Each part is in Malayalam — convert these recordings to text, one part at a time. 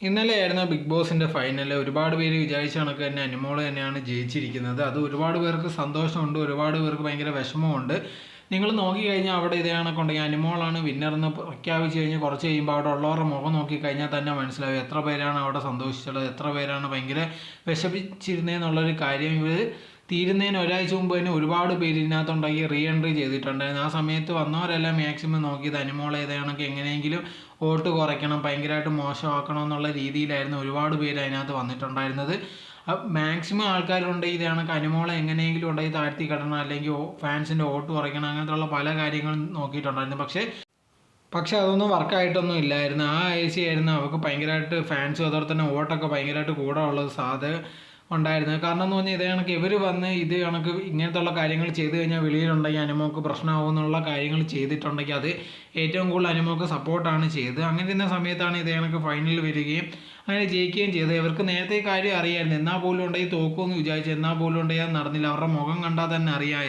ഇന്നലെയായിരുന്നു ബിഗ് ബോസിന്റെ ഫൈനൽ ഒരുപാട് പേര് വിചാരിച്ച കണക്ക് തന്നെ അനുമോൾ തന്നെയാണ് ജയിച്ചിരിക്കുന്നത്. അത് ഒരുപാട് പേർക്ക് സന്തോഷമുണ്ട് ഒരുപാട് പേർക്ക് ഭയങ്കര വിഷമമുണ്ട്. നിങ്ങൾ നോക്കി നോക്കിക്കഴിഞ്ഞാൽ അവിടെ ഇതേ കണക്കുണ്ടെങ്കിൽ അനുമോളാണ് വിന്നർ എന്ന് പ്രഖ്യാപിച്ച് കഴിഞ്ഞ് കുറച്ച് കഴിയുമ്പോൾ അവിടെ ഉള്ളവരുടെ മുഖം നോക്കി കഴിഞ്ഞാൽ തന്നെ മനസ്സിലാവും എത്ര പേരാണ് അവിടെ സന്തോഷിച്ചത് എത്ര പേരാണ് ഭയങ്കര വിഷമിച്ചിരുന്നതെന്നുള്ളൊരു കാര്യം ഇവർ തീരുന്നതിന് ഒരാഴ്ച മുമ്പ് തന്നെ ഒരുപാട് പേര് ഇതിനകത്തുണ്ടാക്കി റീ എൻട്രി ചെയ്തിട്ടുണ്ടായിരുന്നു. ആ സമയത്ത് വന്നവരെല്ലാം മാക്സിമം നോക്കിയത് അനിമോൾ ഏതാണൊക്കെ എങ്ങനെയെങ്കിലും വോട്ട് കുറയ്ക്കണം ഭയങ്കരമായിട്ട് മോശമാക്കണം എന്നുള്ള രീതിയിലായിരുന്നു ഒരുപാട് പേര് അതിനകത്ത് വന്നിട്ടുണ്ടായിരുന്നത്. മാക്സിമം ആൾക്കാരുണ്ട്. ഇത് കണക്ക് അനിമോളെ എങ്ങനെയെങ്കിലും ഉണ്ടെങ്കിൽ താഴ്ത്തി കിടണം അല്ലെങ്കിൽ ഫാൻസിന്റെ വോട്ട് കുറയ്ക്കണം. അങ്ങനത്തെയുള്ള പല കാര്യങ്ങളും നോക്കിയിട്ടുണ്ടായിരുന്നു. പക്ഷേ പക്ഷേ അതൊന്നും വർക്കായിട്ടൊന്നും ഇല്ലായിരുന്നു. ആ എ സി ആയിരുന്നു അവർക്ക് ഭയങ്കരമായിട്ട് ഫാൻസും അതുപോലെ തന്നെ വോട്ടൊക്കെ ഭയങ്കരമായിട്ട് കൂടെ ഉള്ളത് സാധ്യത ഉണ്ടായിരുന്നത്. കാരണം എന്ന് പറഞ്ഞാൽ ഇതേ കണക്ക് ഇവർ വന്ന് ഇത് കണക്ക് ഇങ്ങനത്തുള്ള കാര്യങ്ങൾ ചെയ്ത് കഴിഞ്ഞാൽ വെളിയിലുണ്ടെങ്കിൽ അനുമോക്ക് പ്രശ്നമാവും എന്നുള്ള കാര്യങ്ങൾ ചെയ്തിട്ടുണ്ടെങ്കിൽ അത് ഏറ്റവും കൂടുതൽ അനുമോക്ക് സപ്പോർട്ടാണ് ചെയ്തത്. അങ്ങനെ ഇരുന്ന സമയത്താണ് ഇതേ കണക്ക് ഫൈനലിൽ വരികയും അങ്ങനെ ജയിക്കുകയും ചെയ്തത്. ഇവർക്ക് നേരത്തെ കാര്യം അറിയായിരുന്നു. എന്നാൽ പോലും ഉണ്ടെങ്കിൽ തോക്കുമെന്ന് വിചാരിച്ചു എന്നാൽ പോലും ഉണ്ടെങ്കിൽ അത് നടന്നില്ല. അവരുടെ മുഖം കണ്ടാൽ തന്നെ അറിയാം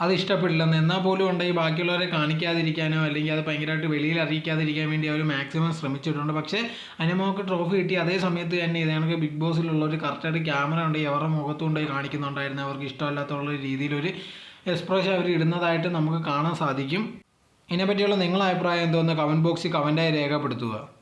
അത് ഇഷ്ടപ്പെടില്ലെന്ന് എന്നാൽ പോലും ഉണ്ടെങ്കിൽ ബാക്കിയുള്ളവരെ കാണിക്കാതിരിക്കാനോ അല്ലെങ്കിൽ അത് ഭയങ്കരമായിട്ട് വെളിയിൽ അറിയിക്കാതിരിക്കാൻ വേണ്ടി അവർ മാക്സിമം ശ്രമിച്ചിട്ടുണ്ട്. പക്ഷേ അനുമോക്ക് ട്രോഫി കിട്ടി. അതേ സമയത്ത് തന്നെ ഇത് കണക്ക് ബിഗ് ബോസിലുള്ള ഒരു കറക്റ്റായിട്ട് ക്യാമറ ഉണ്ടെങ്കിൽ അവരുടെ മുഖത്തും കൊണ്ടുപോയി കാണിക്കുന്നുണ്ടായിരുന്നു. അവർക്ക് ഇഷ്ടമല്ലാത്തുള്ള രീതിയിലൊരു എക്സ്പ്രഷൻ അവർ ഇടുന്നതായിട്ട് നമുക്ക് കാണാൻ സാധിക്കും. ഇതിനെപ്പറ്റിയുള്ള നിങ്ങളുടെ അഭിപ്രായം എന്തോന്ന്? കമന്റ് ബോക്സിൽ കമന്റായി രേഖപ്പെടുത്തുക.